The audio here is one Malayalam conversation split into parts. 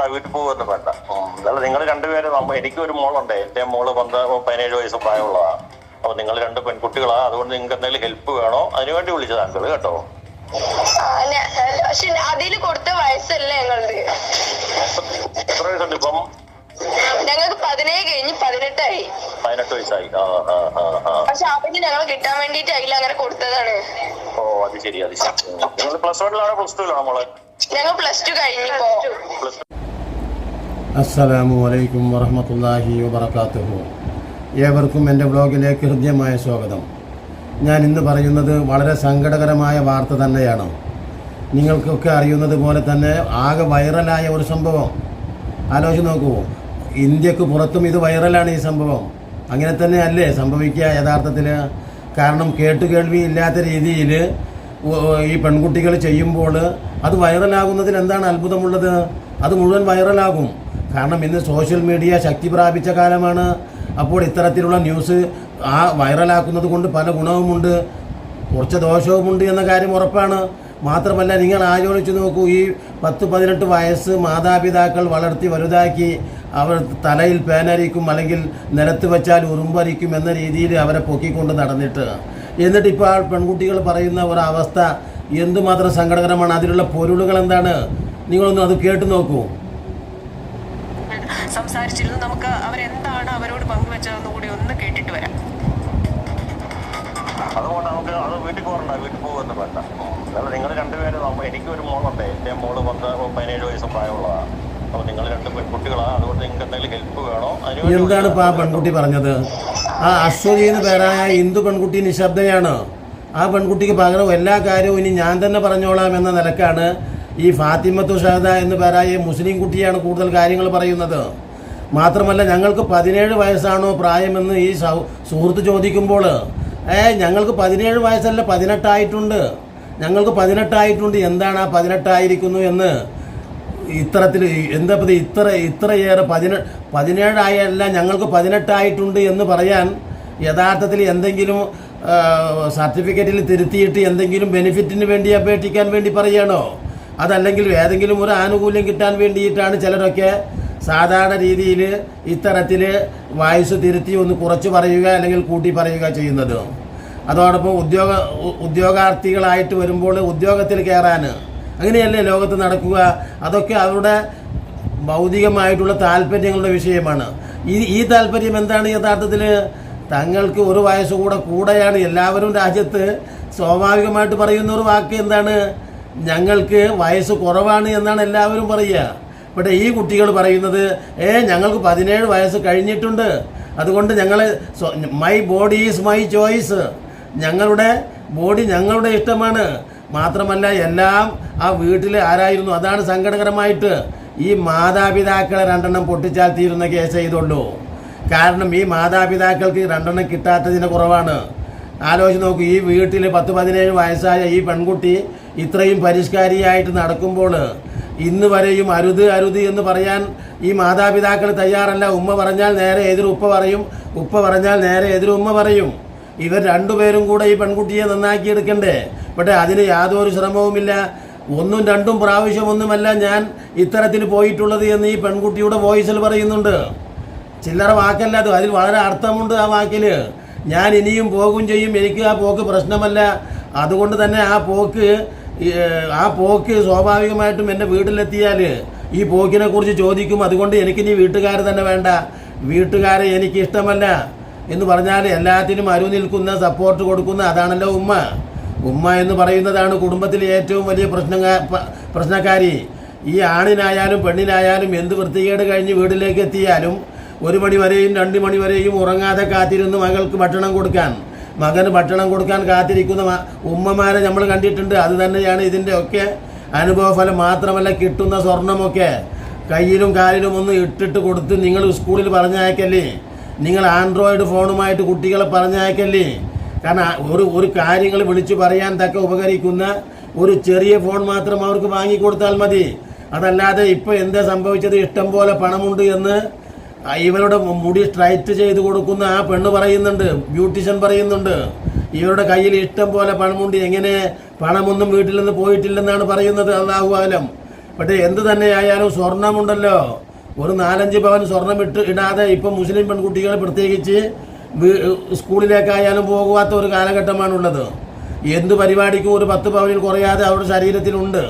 പോകണ്ട വീട്ടിൽ പോകുമെന്ന് വേണ്ട അല്ല നിങ്ങൾ രണ്ടുപേരും നമ്മ എനിക്ക് ഒരു മോളുണ്ട്. എന്റെ മോൾ പന്ത പതിനേഴ് വയസ്സ് പ്രായമുള്ളതാണ് അപ്പൊ നിങ്ങൾ രണ്ട് പെൺകുട്ടികളാ. അതുകൊണ്ട് നിങ്ങൾക്ക് എന്തെങ്കിലും ഹെൽപ്പ് വേണോ? അതിനുവേണ്ടി വിളിച്ചതാ അങ്കിൾ കേട്ടോ. പക്ഷെ അതിൽ കൊടുത്ത വയസ്സല്ല ഞങ്ങളത് എത്ര വയസ്സുണ്ട് ഇപ്പം? ഞങ്ങൾക്ക് പതിനേഴ് കഴിഞ്ഞ് പതിനെട്ടായി. പതിനെട്ട് വയസ്സായി. പക്ഷെ അവന് ഞങ്ങൾ കിട്ടാൻ വേണ്ടിട്ട് അതിൽ അങ്ങനെ കൊടുത്തതാണ്. ഓ അത് ശരി അത് ശരി. നിങ്ങൾ പ്ലസ് വണ്ണിലാണോ പ്ലസ് ടുവിലാണോ മോളെ? ഞങ്ങൾ പ്ലസ് ടു കഴിഞ്ഞിപ്പോ പ്ലസ് അസ്സലാമു അലൈക്കും വറഹമത്തല്ലാഹി വബർക്കാത്തുഹു ഏവർക്കും എന്റെ ബ്ലോഗിലേക്ക് ഹൃദ്യമായ സ്വാഗതം. ഞാൻ ഇന്ന് പറയുന്നത് വളരെ സങ്കടകരമായ വാർത്ത തന്നെയാണ്. നിങ്ങൾക്കൊക്കെ അറിയുന്നത് പോലെ തന്നെ ആകെ വൈറലായ ഒരു സംഭവം. ആലോചിച്ച് നോക്കൂ. ഇന്ത്യയ്ക്ക് പുറത്തും ഇത് വൈറലാണ് ഈ സംഭവം. അങ്ങനെ തന്നെ അല്ലേ? സംഭവിക്കുക യഥാർത്ഥത്തിൽ. കാരണം കേട്ടുകേൾവി ഇല്ലാത്ത രീതിയിൽ ഈ പെൺകുട്ടികൾ ചെയ്യുമ്പോൾ അത് വൈറലാകുന്നതിൽ എന്താണ് അത്ഭുതമുള്ളത്? അത് മുഴുവൻ വൈറലാകും. കാരണം ഇന്ന് സോഷ്യൽ മീഡിയ ശക്തി പ്രാപിച്ച കാലമാണ്. അപ്പോൾ ഇത്തരത്തിലുള്ള ന്യൂസ് ആ വൈറലാക്കുന്നത് കൊണ്ട് പല ഗുണവുമുണ്ട്. കുറച്ച് ദോഷവുമുണ്ട് എന്ന കാര്യം ഉറപ്പാണ്. മാത്രമല്ല നിങ്ങൾ ആലോചിച്ച് നോക്കൂ ഈ പത്ത് പതിനെട്ട് വയസ്സ് മാതാപിതാക്കൾ വളർത്തി വലുതാക്കി അവർ തലയിൽ പേനരിക്കും അല്ലെങ്കിൽ നിലത്ത് വെച്ചാൽ ഉറുമ്പരിക്കും എന്ന രീതിയിൽ അവരെ പൊക്കിക്കൊണ്ട് നടന്നിട്ട്. എന്നിട്ട് ഇപ്പോൾ പെൺകുട്ടികൾ പറയുന്ന ഒരവസ്ഥ എന്തുമാത്രം സങ്കടകരമാണ്. അതിലുള്ള പൊരുളുകൾ എന്താണ്? നിങ്ങളൊന്ന് അത് കേട്ടു നോക്കൂ. സംസാരിച്ചിരുന്നു. നമുക്ക് അവരെന്താണ് അവരോട് പങ്കുവെച്ചതെന്ന് കൂടി ഒന്ന് കേട്ടിട്ട് വരാം. അതുകൊണ്ട് നമുക്ക് അത് വീട്ടിൽ പോകണ്ട വീട്ടിൽ പോകുമെന്ന് വേണ്ട. അല്ല നിങ്ങൾ രണ്ടുപേരും നമ്മ എനിക്കൊരു മോളുണ്ട്. എന്റെ മോൾ പത്ത് പതിനേഴ് വയസ്സ് പ്രായമുള്ളതാണ്. അപ്പൊ നിങ്ങൾ രണ്ട് പെൺകുട്ടികളാണ്. അതുകൊണ്ട് നിങ്ങൾക്ക് എന്തെങ്കിലും ഹെൽപ്പ് വേണോ? എന്താണ് ഇപ്പോൾ ആ പെൺകുട്ടി പറഞ്ഞത്? ആ അശ്വതി എന്ന് പേരായ ഹിന്ദു പെൺകുട്ടി നിശബ്ദയാണ്. ആ പെൺകുട്ടിക്ക് പകരം എല്ലാ കാര്യവും ഇനി ഞാൻ തന്നെ പറഞ്ഞോളാം എന്ന നിലക്കാണ് ഈ ഫാത്തിമത്തു ഷഹദ എന്ന് പേരായ മുസ്ലിം കുട്ടിയാണ് കൂടുതൽ കാര്യങ്ങൾ പറയുന്നത്. മാത്രമല്ല ഞങ്ങൾക്ക് പതിനേഴ് വയസ്സാണോ പ്രായമെന്ന് ഈ സുഹൃത്ത് ചോദിക്കുമ്പോൾ ഏ ഞങ്ങൾക്ക് പതിനേഴ് വയസ്സല്ല പതിനെട്ടായിട്ടുണ്ട്. ഞങ്ങൾക്ക് പതിനെട്ടായിട്ടുണ്ട്. എന്താണ് ആ പതിനെട്ടായിരിക്കുന്നു? എന്ന് ഇത്തരത്തിൽ എന്താ ഇത്ര ഇത്രയേറെ പതിനെ പതിനേഴായല്ല ഞങ്ങൾക്ക് പതിനെട്ടായിട്ടുണ്ട് എന്ന് പറയാൻ യഥാർത്ഥത്തിൽ എന്തെങ്കിലും സർട്ടിഫിക്കറ്റിൽ തിരുത്തിയിട്ട് എന്തെങ്കിലും ബെനിഫിറ്റിന് വേണ്ടി അപേക്ഷിക്കാൻ വേണ്ടി പറയുകയാണോ അതല്ലെങ്കിൽ ഏതെങ്കിലും ഒരു ആനുകൂല്യം കിട്ടാൻ വേണ്ടിയിട്ടാണ് ചിലരൊക്കെ സാധാരണ രീതിയിൽ ഇത്തരത്തിൽ വായുസ് തിരുത്തി ഒന്ന് കുറച്ച് പറയുക അല്ലെങ്കിൽ കൂട്ടി പറയുക ചെയ്യുന്നത്. അതോടൊപ്പം ഉദ്യോഗ ഉദ്യോഗാർത്ഥികളായിട്ട് വരുമ്പോൾ ഉദ്യോഗത്തിൽ കയറാൻ അങ്ങനെയല്ലേ ലോകത്ത് നടക്കുക? അതൊക്കെ അവരുടെ ഭൗതികമായിട്ടുള്ള താല്പര്യങ്ങളുടെ വിഷയമാണ്. ഈ ഈ താല്പര്യം എന്താണ് യഥാർത്ഥത്തിൽ? തങ്ങൾക്ക് ഒരു വയസ്സ് കൂടെ കൂടെയാണ്. എല്ലാവരും രാജ്യത്ത് സ്വാഭാവികമായിട്ട് പറയുന്ന ഒരു വാക്ക് എന്താണ്? ഞങ്ങൾക്ക് വയസ്സ് കുറവാണ് എന്നാണ് എല്ലാവരും പറയുക. ഇവിടെ ഈ കുട്ടികൾ പറയുന്നത് ഏ ഞങ്ങൾക്ക് പതിനേഴ് വയസ്സ് കഴിഞ്ഞിട്ടുണ്ട്. അതുകൊണ്ട് ഞങ്ങൾ my body is my choice ഞങ്ങളുടെ ബോഡി ഞങ്ങളുടെ ഇഷ്ടമാണ്. മാത്രമല്ല എല്ലാം ആ വീട്ടിൽ ആരായിരുന്നു? അതാണ് സങ്കടകരമായിട്ട്. ഈ മാതാപിതാക്കളെ രണ്ടെണ്ണം പൊട്ടിച്ചാൽ തീരുന്ന കേസ് ചെയ്തുള്ളൂ കാരണം ഈ മാതാപിതാക്കൾക്ക് രണ്ടെണ്ണം കിട്ടാത്തതിന്റെ കുറവാണ്. ആലോചിച്ച് നോക്കൂ ഈ വീട്ടിൽ പത്ത് പതിനേഴ് വയസ്സായ ഈ പെൺകുട്ടി ഇത്രയും പരിഷ്കാരിയായിട്ട് നടക്കുമ്പോൾ ഇന്ന് വരെയും അരുത് അരുത് എന്ന് പറയാൻ ഈ മാതാപിതാക്കൾ തയ്യാറല്ല. ഉമ്മ പറഞ്ഞാൽ നേരെ എതിർ ഉപ്പ പറയും. ഉപ്പ പറഞ്ഞാൽ നേരെ എതിർ ഉമ്മ പറയും. ഇവർ രണ്ടുപേരും കൂടെ ഈ പെൺകുട്ടിയെ നന്നാക്കിയെടുക്കണ്ടേ? പക്ഷേ അതിന് യാതൊരു ശ്രമവുമില്ല. ഒന്നും രണ്ടും പ്രാവശ്യമൊന്നുമല്ല ഞാൻ ഇത്തരത്തിൽ പോയിട്ടുള്ളത് എന്ന് ഈ പെൺകുട്ടിയുടെ വോയിസിൽ പറയുന്നുണ്ട്. ചില്ലറ വാക്കല്ല അത്. അതിൽ വളരെ അർത്ഥമുണ്ട് ആ വാക്കിൽ. ഞാൻ ഇനിയും പോകും ചെയ്യും. എനിക്ക് ആ പോക്ക് പ്രശ്നമല്ല. അതുകൊണ്ട് തന്നെ ആ പോക്ക് ആ പോക്ക് സ്വാഭാവികമായിട്ടും എന്റെ വീട്ടിലെത്തിയാൽ ഈ പോക്കിനെ കുറിച്ച് ചോദിക്കും. അതുകൊണ്ട് എനിക്കിനി വീട്ടുകാർ തന്നെ വേണ്ട. വീട്ടുകാരെ എനിക്ക് ഇഷ്ടമല്ല എന്ന് പറഞ്ഞാൽ എല്ലാത്തിനും അരു നിൽക്കുന്ന സപ്പോർട്ട് കൊടുക്കുന്ന അതാണല്ലോ ഉമ്മ. ഉമ്മ എന്ന് പറയുന്നതാണ് കുടുംബത്തിലെ ഏറ്റവും വലിയ പ്രശ്ന പ്രശ്നക്കാരി. ഈ ആണിനായാലും പെണ്ണിനായാലും എന്ത് വൃത്തികേട് കഴിഞ്ഞ് വീട്ടിലേക്ക് എത്തിയാലും ഒരു മണി വരെയും രണ്ട് മണി വരെയും ഉറങ്ങാതെ കാത്തിരുന്ന് മകൾക്ക് ഭക്ഷണം കൊടുക്കാൻ. മകന് ഭക്ഷണം കൊടുക്കാൻ കാത്തിരിക്കുന്ന ഉമ്മമാരെ നമ്മൾ കണ്ടിട്ടുണ്ട്. അത് തന്നെയാണ് ഇതിന്റെ ഒക്കെ അനുഭവഫലം. മാത്രമല്ല കിട്ടുന്ന സ്വർണമൊക്കെ കയ്യിലും കാലിലും ഒന്ന് ഇട്ടിട്ട് കൊടുത്ത് നിങ്ങൾ സ്കൂളിൽ പറഞ്ഞയക്കല്ലേ? നിങ്ങൾ ആൻഡ്രോയിഡ് ഫോണുമായിട്ട് കുട്ടികളെ പറഞ്ഞയക്കല്ലേ? കാരണം ഒരു ഒരു കാര്യങ്ങൾ വിളിച്ചു പറയാൻ തക്ക ഉപകരിക്കുന്ന ഒരു ചെറിയ ഫോൺ മാത്രം അവർക്ക് വാങ്ങിക്കൊടുത്താൽ മതി. അതല്ലാതെ ഇപ്പോൾ എന്താ സംഭവിച്ചത്? ഇഷ്ടം പോലെ പണമുണ്ട് എന്ന് ഇവരുടെ മുടി സ്ട്രൈറ്റ് ചെയ്ത് കൊടുക്കുന്ന ആ പെണ്ണ് പറയുന്നുണ്ട് ബ്യൂട്ടീഷ്യൻ പറയുന്നുണ്ട്. ഇവരുടെ കയ്യിൽ ഇഷ്ടം പോലെ പണമുണ്ട് എങ്ങനെ പണമൊന്നും വീട്ടിൽ നിന്ന് പോയിട്ടില്ലെന്നാണ് പറയുന്നത് അള്ളാഹു ആലം. പക്ഷേ എന്ത് തന്നെയായാലും സ്വർണമുണ്ടല്ലോ. ഒരു നാലഞ്ച് പവൻ സ്വർണം ഇട്ട് ഇടാതെ ഇപ്പം മുസ്ലിം പെൺകുട്ടികൾ പ്രത്യേകിച്ച് സ്കൂളിലേക്കായാലും പോകാത്ത ഒരു കാലഘട്ടമാണുള്ളത്. എന്ത് പരിപാടിക്കും ഒരു പത്ത് പവനിൽ കുറയാതെ അവരുടെ ശരീരത്തിലുണ്ട്.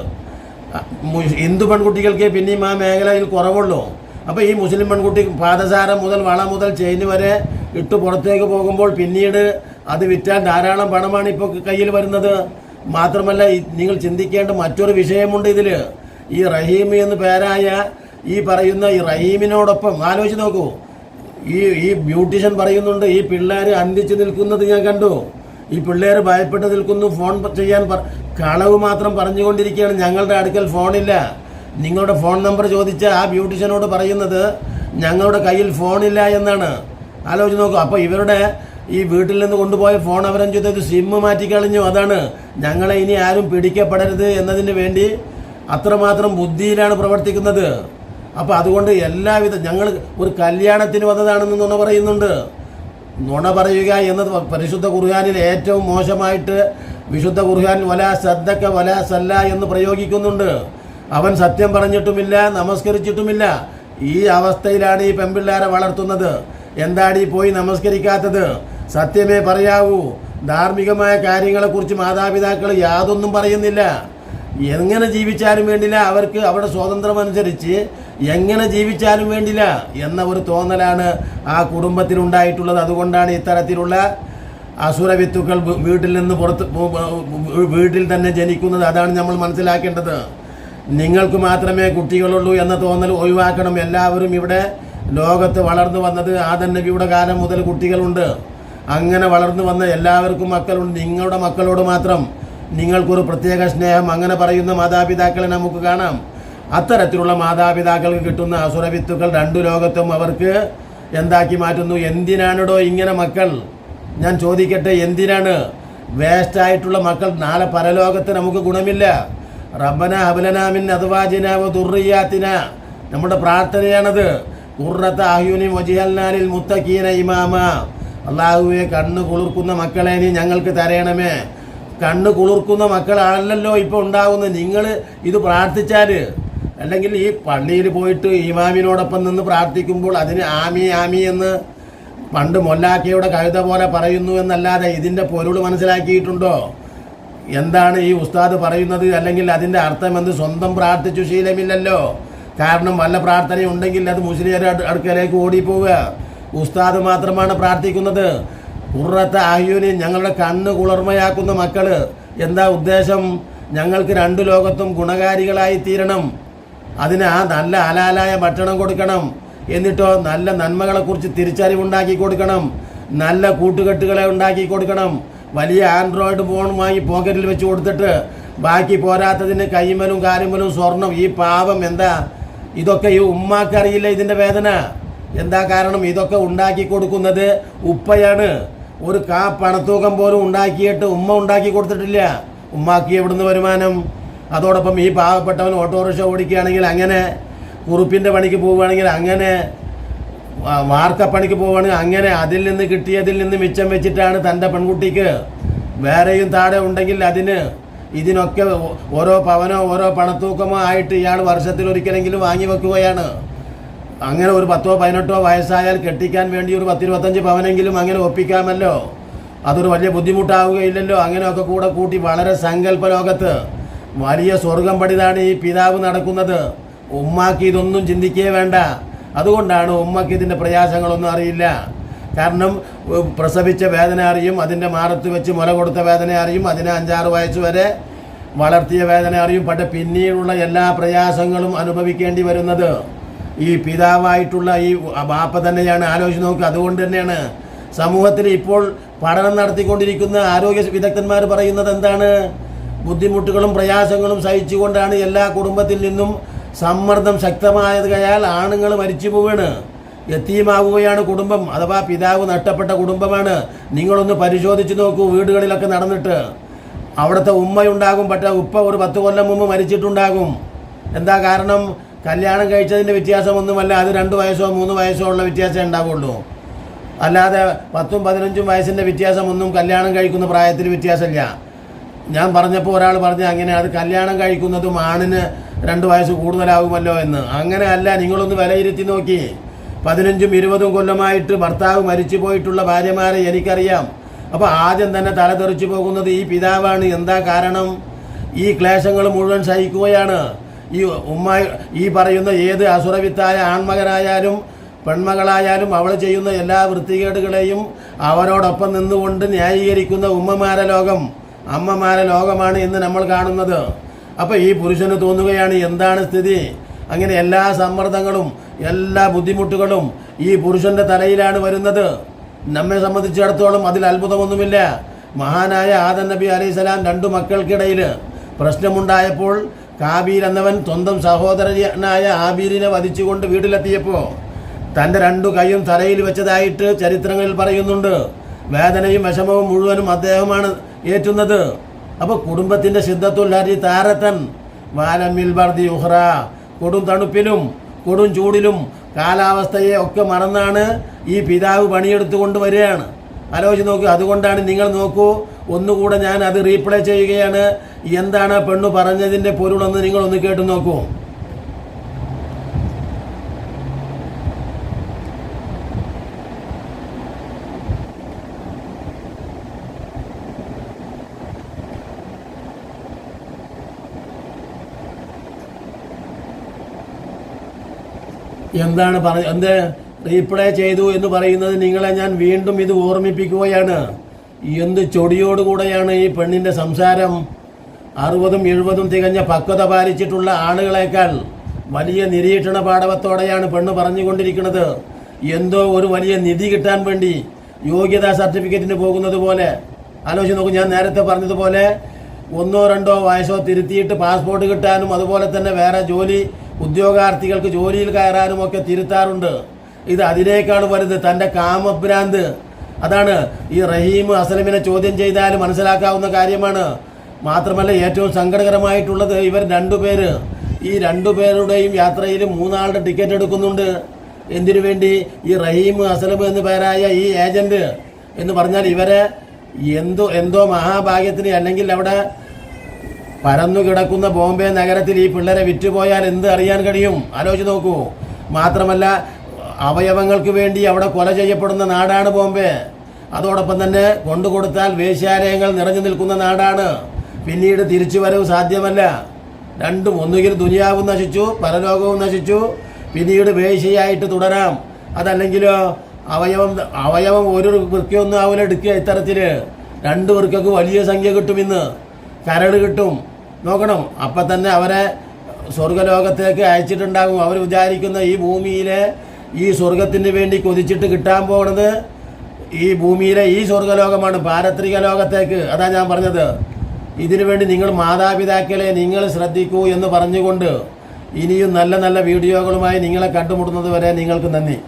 ഹിന്ദു പെൺകുട്ടികൾക്ക് പിന്നെയും ആ മേഖലയിൽ കുറവുള്ളൂ. അപ്പോൾ ഈ മുസ്ലിം പെൺകുട്ടി പാദസാരം മുതൽ വള മുതൽ ചെയിന് വരെ ഇട്ട് പുറത്തേക്ക് പോകുമ്പോൾ പിന്നീട് അത് വിറ്റാൻ ധാരാളം പണമാണ് ഇപ്പോൾ കയ്യിൽ വരുന്നത്. മാത്രമല്ല നിങ്ങൾ ചിന്തിക്കേണ്ട മറ്റൊരു വിഷയമുണ്ട് ഇതിൽ ഈ റഹീം എന്ന് പേരായ ഈ പറയുന്ന ഈ റഹീമിനോടൊപ്പം ആലോചിച്ച് നോക്കൂ. ഈ ഈ ബ്യൂട്ടീഷ്യൻ പറയുന്നുണ്ട് ഈ പിള്ളേർ അന്തിച്ചു നിൽക്കുന്നത് ഞാൻ കണ്ടു. ഈ പിള്ളേർ ഭയപ്പെട്ട് നിൽക്കുന്നു ഫോൺ ചെയ്യാൻ കളവ് മാത്രം പറഞ്ഞുകൊണ്ടിരിക്കുകയാണ്. ഞങ്ങളുടെ അടുക്കൽ ഫോണില്ല. നിങ്ങളുടെ ഫോൺ നമ്പർ ചോദിച്ച ആ ബ്യൂട്ടീഷ്യനോട് പറയുന്നത് ഞങ്ങളുടെ കയ്യിൽ ഫോണില്ല എന്നാണ്. ആലോചിച്ച് നോക്കൂ. അപ്പോൾ ഇവരുടെ ഈ വീട്ടിൽ നിന്ന് കൊണ്ടുപോയ ഫോൺ അവരും ചെയ്തത് സിമ്മ് മാറ്റിക്കളഞ്ഞു അതാണ് ഞങ്ങളെ ഇനി ആരും പിടിക്കപ്പെടരുത് എന്നതിന് വേണ്ടി അത്രമാത്രം ബുദ്ധിയിലാണ് പ്രവർത്തിക്കുന്നത്. അപ്പോൾ അതുകൊണ്ട് എല്ലാവിധ ഞങ്ങൾ ഒരു കല്യാണത്തിന് വന്നതാണെന്ന് നുണ പറയുന്നുണ്ട്. നുണ പറയുക എന്നത് പരിശുദ്ധ ഖുർഹാനിൽ ഏറ്റവും മോശമായിട്ട് വിശുദ്ധ ഖുർഹാൻ വല സദ്ദക്ക വല സല്ല എന്ന് പ്രയോഗിക്കുന്നുണ്ട്. അവൻ സത്യം പറഞ്ഞിട്ടുമില്ല നമസ്കരിച്ചിട്ടുമില്ല. ഈ അവസ്ഥയിലാണ് ഈ പെൺപിള്ളാരെ വളർത്തുന്നത്. എന്താടി പോയി നമസ്കരിക്കാത്തത്? സത്യമേ പറയാവൂ ധാർമ്മികമായ കാര്യങ്ങളെക്കുറിച്ച് മാതാപിതാക്കൾ യാതൊന്നും പറയുന്നില്ല. എങ്ങനെ ജീവിച്ചാലും വേണ്ടില്ല അവർക്ക് അവരുടെ സ്വാതന്ത്ര്യമനുസരിച്ച് എങ്ങനെ ജീവിച്ചാലും വേണ്ടില്ല എന്ന ഒരു തോന്നലാണ് ആ കുടുംബത്തിൽ ഉണ്ടായിട്ടുള്ളത് അതുകൊണ്ടാണ് ഇത്തരത്തിലുള്ള അസുരവിത്തുക്കൾ വീട്ടിൽ നിന്ന് പുറത്ത് വീട്ടിൽ തന്നെ ജനിക്കുന്നത്. അതാണ് നമ്മൾ മനസ്സിലാക്കേണ്ടത്. നിങ്ങൾക്ക് മാത്രമേ കുട്ടികളുള്ളൂ എന്ന തോന്നൽ ഒഴിവാക്കണം. എല്ലാവരും ഇവിടെ ലോകത്ത് വളർന്നു വന്നത് ആദൻ നബിയുടെ കാലം മുതൽ കുട്ടികളുണ്ട്. അങ്ങനെ വളർന്നു വന്ന എല്ലാവർക്കും മക്കളുണ്ട്. നിങ്ങളുടെ മക്കളോട് മാത്രം നിങ്ങൾക്കൊരു പ്രത്യേക സ്നേഹം. അങ്ങനെ പറയുന്ന മാതാപിതാക്കളെ നമുക്ക് കാണാം. അത്തരത്തിലുള്ള മാതാപിതാക്കൾക്ക് കിട്ടുന്ന അസുരവിത്തുക്കൾ രണ്ടു ലോകത്തും അവർക്ക് എന്താക്കി മാറ്റുന്നു? എന്തിനാണിടോ ഇങ്ങനെ മക്കൾ? ഞാൻ ചോദിക്കട്ടെ എന്തിനാണ് വേസ്റ്റായിട്ടുള്ള മക്കൾ? നാളെ പരലോകത്ത് നമുക്ക് ഗുണമില്ല. റബ്ബന ഹബലനാമിൻ അതുവാജിനാവ് ദുർറിയാത്തിന. നമ്മുടെ പ്രാർത്ഥനയാണത്. ഉറത്ത അഹ്യുനി മൊജിഹൽനാലിൽ മുത്തക്കീന ഇമാമ. അള്ളാഹുവെ കണ്ണ് കുളിർക്കുന്ന മക്കളെ നീ ഞങ്ങൾക്ക് തരയണമേ. കണ്ണ് കുളിർക്കുന്ന മക്കളാണല്ലോ ഇപ്പോൾ ഉണ്ടാകുന്നത് നിങ്ങൾ ഇത് പ്രാർത്ഥിച്ചാൽ അല്ലെങ്കിൽ ഈ പള്ളിയിൽ പോയിട്ട് ഇമാമിനോടൊപ്പം നിന്ന് പ്രാർത്ഥിക്കുമ്പോൾ അതിന് ആമി ആമി എന്ന് പണ്ട് മൊല്ലാക്കയുടെ കവിത പോലെ പറയുന്നു എന്നല്ലാതെ ഇതിന്റെ പൊരുൾ മനസ്സിലാക്കിയിട്ടുണ്ടോ? എന്താണ് ഈ ഉസ്താദ് പറയുന്നത്? അല്ലെങ്കിൽ അതിന്റെ അർത്ഥം എന്ത്? സ്വന്തം പ്രാർത്ഥിച്ചു ശീലമില്ലല്ലോ. കാരണം വല്ല പ്രാർത്ഥന ഉണ്ടെങ്കിൽ അത് മുസ്ലിം അടുക്കലേക്ക് ഓടിപ്പോവുക. ഉസ്താദ് മാത്രമാണ് പ്രാർത്ഥിക്കുന്നത്. ഉറത്ത ആയുവിന് ഞങ്ങളുടെ കണ്ണ് കുളിർമയാക്കുന്ന മക്കൾ എന്താ ഉദ്ദേശം? ഞങ്ങൾക്ക് രണ്ടു ലോകത്തും ഗുണകാരികളായി തീരണം. അതിന് ആ നല്ല ഹലാലായ ഭക്ഷണം കൊടുക്കണം. എന്നിട്ടോ നല്ല നന്മകളെക്കുറിച്ച് തിരിച്ചറിവുണ്ടാക്കി കൊടുക്കണം. നല്ല കൂട്ടുകെട്ടുകളെ ഉണ്ടാക്കി കൊടുക്കണം. വലിയ ആൻഡ്രോയിഡ് ഫോൺ വാങ്ങി പോക്കറ്റിൽ വെച്ച് കൊടുത്തിട്ട് ബാക്കി പോരാത്തതിന് കൈമലും കാലുമലും സ്വർണം. ഈ പാപം എന്താ? ഇതൊക്കെ ഈ ഉമ്മാക്കറിയില്ല ഇതിന്റെ വേദന. എന്താ കാരണം? ഇതൊക്കെ ഉണ്ടാക്കി കൊടുക്കുന്നത് ഉപ്പയാണ്. ഒരു കാ പണത്തൂക്കം പോലും ഉണ്ടാക്കിയിട്ട് ഉമ്മ ഉണ്ടാക്കി കൊടുത്തിട്ടില്ല. ഉമ്മാക്കി എവിടുന്ന് വരുമാനം? അതോടൊപ്പം ഈ പാവപ്പെട്ടവൻ ഓട്ടോറിക്ഷ ഓടിക്കുകയാണെങ്കിൽ അങ്ങനെ കുറുപ്പിന്റെ പണിക്ക് പോവുകയാണെങ്കിൽ അങ്ങനെ വാ- വാർക്കപ്പണിക്ക് പോവുകയാണെങ്കിൽ അങ്ങനെ അതിൽ നിന്ന് കിട്ടിയതിൽ നിന്ന് മിച്ചം വെച്ചിട്ടാണ് തന്റെ പെൺകുട്ടിക്ക് വേറെയും താഴെ ഉണ്ടെങ്കിൽ അതിന് ഇതിനൊക്കെ ഓരോ പവനോ ഓരോ പണത്തൂക്കമോ ആയിട്ട് ഇയാൾ വർഷത്തിൽ ഒരിക്കലെങ്കിലും വാങ്ങി വെക്കുകയാണ്. അങ്ങനെ ഒരു പത്തോ പതിനെട്ടോ വയസ്സായാൽ കെട്ടിക്കാൻ വേണ്ടി ഒരു പത്തിരുപത്തഞ്ച് പവനെങ്കിലും അങ്ങനെ ഒപ്പിക്കാമല്ലോ. അതൊരു വലിയ ബുദ്ധിമുട്ടാവുകയില്ലല്ലോ. അങ്ങനെയൊക്കെ കൂടെ കൂട്ടി വളരെ സങ്കല്പ ലോകത്ത് വലിയ സ്വർഗം പടിതാണ് ഈ പിതാവ് നടക്കുന്നത്. ഉമ്മാക്ക് ഇതൊന്നും ചിന്തിക്കേ വേണ്ട. അതുകൊണ്ടാണ് ഉമ്മക്ക് ഇതിന്റെ പ്രയാസങ്ങളൊന്നും അറിയില്ല. കാരണം പ്രസവിച്ച വേദന അറിയും അതിന്റെ മാറത്ത് വെച്ച് മുല കൊടുത്ത വേദന അറിയും അതിനെ അഞ്ചാറ് വയസ്സ് വരെ വളർത്തിയ വേദന അറിയും. പക്ഷെ പിന്നീടുള്ള എല്ലാ പ്രയാസങ്ങളും അനുഭവിക്കേണ്ടി വരുന്നത് ഈ പിതാവായിട്ടുള്ള ഈ ബാപ്പ തന്നെയാണ്. ആലോചിച്ച് നോക്കുക അതുകൊണ്ട് തന്നെയാണ്. സമൂഹത്തിൽ ഇപ്പോൾ പഠനം നടത്തിക്കൊണ്ടിരിക്കുന്ന ആരോഗ്യ വിദഗ്ധന്മാർ പറയുന്നത് എന്താണ്? ബുദ്ധിമുട്ടുകളും പ്രയാസങ്ങളും സഹിച്ചുകൊണ്ടാണ് എല്ലാ കുടുംബത്തിൽ നിന്നും സമ്മർദ്ദം ശക്തമായതായാൽ ആണുങ്ങൾ മരിച്ചു പോവാണ്. എത്തിയുമാവുകയാണ് കുടുംബം അഥവാ പിതാവ് നഷ്ടപ്പെട്ട കുടുംബമാണ്. നിങ്ങളൊന്ന് പരിശോധിച്ച് നോക്കൂ വീടുകളിലൊക്കെ നടന്നിട്ട്. അവിടുത്തെ ഉമ്മയുണ്ടാകും പക്ഷേ ഉപ്പ ഒരു പത്ത് കൊല്ലം മുമ്പ് മരിച്ചിട്ടുണ്ടാകും. എന്താ കാരണം? കല്യാണം കഴിച്ചതിന്റെ വ്യത്യാസമൊന്നുമല്ല അത് രണ്ട് വയസ്സോ മൂന്ന് വയസ്സോ ഉള്ള വ്യത്യാസമേ ഉണ്ടാവുള്ളൂ. അല്ലാതെ പത്തും പതിനഞ്ചും വയസ്സിന്റെ വ്യത്യാസമൊന്നും കല്യാണം കഴിക്കുന്ന പ്രായത്തിൽ വ്യത്യാസമില്ല. ഞാൻ പറഞ്ഞപ്പോൾ ഒരാൾ പറഞ്ഞ അങ്ങനെ അത് കല്യാണം കഴിക്കുന്നതും ആണിന് രണ്ട് വയസ്സ് കൂടുതലാകുമല്ലോ എന്ന്. അങ്ങനെ അല്ല നിങ്ങളൊന്ന് വിലയിരുത്തി നോക്കി. പതിനഞ്ചും ഇരുപതും കൊല്ലമായിട്ട് ഭർത്താവ് മരിച്ചു പോയിട്ടുള്ള ഭാര്യമാരെ എനിക്കറിയാം. അപ്പോൾ ആദ്യം തന്നെ തലതെറിച്ചു പോകുന്നത് ഈ പിതാവാണ്. എന്താ കാരണം? ഈ ക്ലേശങ്ങൾ മുഴുവൻ സഹിക്കുകയാണ്. ഈ ഉമ്മ ഈ പറയുന്ന ഏത് അസുരവിത്തായ ആൺമകനായാലും പെൺമകളായാലും അവൾ ചെയ്യുന്ന എല്ലാ വൃത്തികേടുകളെയും അവരോടൊപ്പം നിന്നുകൊണ്ട് ന്യായീകരിക്കുന്ന ഉമ്മമാരെ ലോകം അമ്മമാരെ ലോകമാണ് ഇന്ന് നമ്മൾ കാണുന്നത്. അപ്പോൾ ഈ പുരുഷന് തോന്നുകയാണ് എന്താണ് സ്ഥിതി? അങ്ങനെ എല്ലാ സമ്മർദ്ദങ്ങളും എല്ലാ ബുദ്ധിമുട്ടുകളും ഈ പുരുഷന്റെ തലയിലാണ് വരുന്നത്. നമ്മെ സംബന്ധിച്ചിടത്തോളം അതിൽ അത്ഭുതമൊന്നുമില്ല. മഹാനായ ആദൻ നബി അലൈഹി സ്വലാം രണ്ടു മക്കൾക്കിടയിൽ പ്രശ്നമുണ്ടായപ്പോൾ കാബീൽ എന്നവൻ സ്വന്തം സഹോദരനായ ആബീലിനെ വധിച്ചുകൊണ്ട് വീട്ടിലെത്തിയപ്പോൾ തന്റെ രണ്ടു കൈയും തലയിൽ വെച്ചതായിട്ട് ചരിത്രങ്ങളിൽ പറയുന്നുണ്ട്. വേദനയും വിഷമവും മുഴുവനും അദ്ദേഹമാണ് ഏറ്റുന്നത്. അപ്പോൾ കുടുംബത്തിന്റെ സിദ്ധത്തുല്ലാരി താരത്തൻ വാലമിൽ ബർദി ഉഹ്റ. കൊടും തണുപ്പിലും കൊടും ചൂടിലും കാലാവസ്ഥയെ ഒക്കെ മറന്നാണ് ഈ പിതാവ് പണിയെടുത്തു കൊണ്ടുവരികയാണ് ആലോചിച്ച് നോക്കൂ അതുകൊണ്ടാണ് നിങ്ങൾ നോക്കൂ ഒന്നുകൂടെ ഞാൻ അത് റീപ്ലേ ചെയ്യുകയാണ്. എന്താണ് പെണ്ണു പറഞ്ഞതിന്റെ പൊരുളെന്ന് നിങ്ങൾ ഒന്ന് കേട്ടു നോക്കൂ. എന്താണ് പറ എന്ത് റീപ്ലേ ചെയ്തു എന്ന് പറയുന്നത് നിങ്ങളെ ഞാൻ വീണ്ടും ഇത് ഓർമ്മിപ്പിക്കുകയാണ്. എന്ത് ചൊടിയോടുകൂടെയാണ് ഈ പെണ്ണിന്റെ സംസാരം? അറുപതും എഴുപതും തികഞ്ഞ പക്വത പാലിച്ചിട്ടുള്ള ആളുകളേക്കാൾ വലിയ നിരീക്ഷണ പാഠവത്തോടെയാണ് പെണ്ണ് പറഞ്ഞുകൊണ്ടിരിക്കുന്നത്. എന്തോ ഒരു വലിയ നിധി കിട്ടാൻ വേണ്ടി യോഗ്യതാ സർട്ടിഫിക്കറ്റിന് പോകുന്നത് പോലെ. ആലോചിച്ച് നോക്കും ഞാൻ നേരത്തെ പറഞ്ഞതുപോലെ ഒന്നോ രണ്ടോ വയസ്സോ തിരുത്തിയിട്ട് പാസ്പോർട്ട് കിട്ടാനും അതുപോലെ തന്നെ വേറെ ജോലി ഉദ്യോഗാർത്ഥികൾക്ക് ജോലിയിൽ കയറാനും ഒക്കെ തിരുത്താറുണ്ട്. ഇത് അതിനേക്കാൾ വലുത് തന്റെ കാമഭ്രാന്ത്. അതാണ് ഈ റഹീം അസലമിനെ ചോദ്യം ചെയ്താൽ മനസ്സിലാക്കാവുന്ന കാര്യമാണ്. മാത്രമല്ല ഏറ്റവും സങ്കടകരമായിട്ടുള്ളത് ഇവർ രണ്ടുപേര് ഈ രണ്ടുപേരുടെയും യാത്രയിൽ മൂന്നാളുടെ ടിക്കറ്റ് എടുക്കുന്നുണ്ട്. എന്തിനു വേണ്ടി? ഈ റഹീം അസലം എന്ന് പേരായ ഈ ഏജന്റ് എന്ന് പറഞ്ഞാൽ ഇവരെ എന്തോ എന്തോ മഹാഭാഗ്യത്തിന് അല്ലെങ്കിൽ അവിടെ പരന്നു കിടക്കുന്ന ബോംബെ നഗരത്തിൽ ഈ പിള്ളേരെ വിറ്റുപോയാൽ എന്ത് അറിയാൻ കഴിയും? ആലോചിച്ച് നോക്കൂ. മാത്രമല്ല അവയവങ്ങൾക്ക് വേണ്ടി അവിടെ കൊല ചെയ്യപ്പെടുന്ന നാടാണ് ബോംബെ. അതോടൊപ്പം തന്നെ കൊണ്ടുകൊടുത്താൽ വേശ്യാലയങ്ങൾ നിറഞ്ഞു നിൽക്കുന്ന നാടാണ്. പിന്നീട് തിരിച്ചു വരവ് സാധ്യമല്ല. രണ്ടും ഒന്നുകിൽ ദുനിയാവും നശിച്ചു പരലോകവും നശിച്ചു. പിന്നീട് വേശിയായിട്ട് തുടരാം. അതല്ലെങ്കിലോ അവയവം അവയവം ഒരു വൃക്കയൊന്നും ആവില്ല എടുക്കുക ഇത്തരത്തിൽ രണ്ട് വൃക്കക്ക് വലിയ സംഖ്യ കിട്ടും ഇന്ന്. കരട് കിട്ടും. നോക്കണം. അപ്പം തന്നെ അവരെ സ്വർഗലോകത്തേക്ക് അയച്ചിട്ടുണ്ടാകും. അവർ വിചാരിക്കുന്ന ഈ ഭൂമിയിലെ ഈ സ്വർഗത്തിന് വേണ്ടി കൊതിച്ചിട്ട് കിട്ടാൻ പോകണത് ഈ ഭൂമിയിലെ ഈ സ്വർഗലോകമാണ് പാരത്രിക ലോകത്തേക്ക്. അതാ ഞാൻ പറഞ്ഞത്. ഇതിനു വേണ്ടി നിങ്ങൾ മാതാപിതാക്കളെ നിങ്ങൾ ശ്രദ്ധിക്കൂ എന്ന് പറഞ്ഞുകൊണ്ട് ഇനിയും നല്ല നല്ല വീഡിയോകളുമായി നിങ്ങളെ കണ്ടുമുട്ടുന്നത് വരെ നിങ്ങൾക്ക് നന്ദി.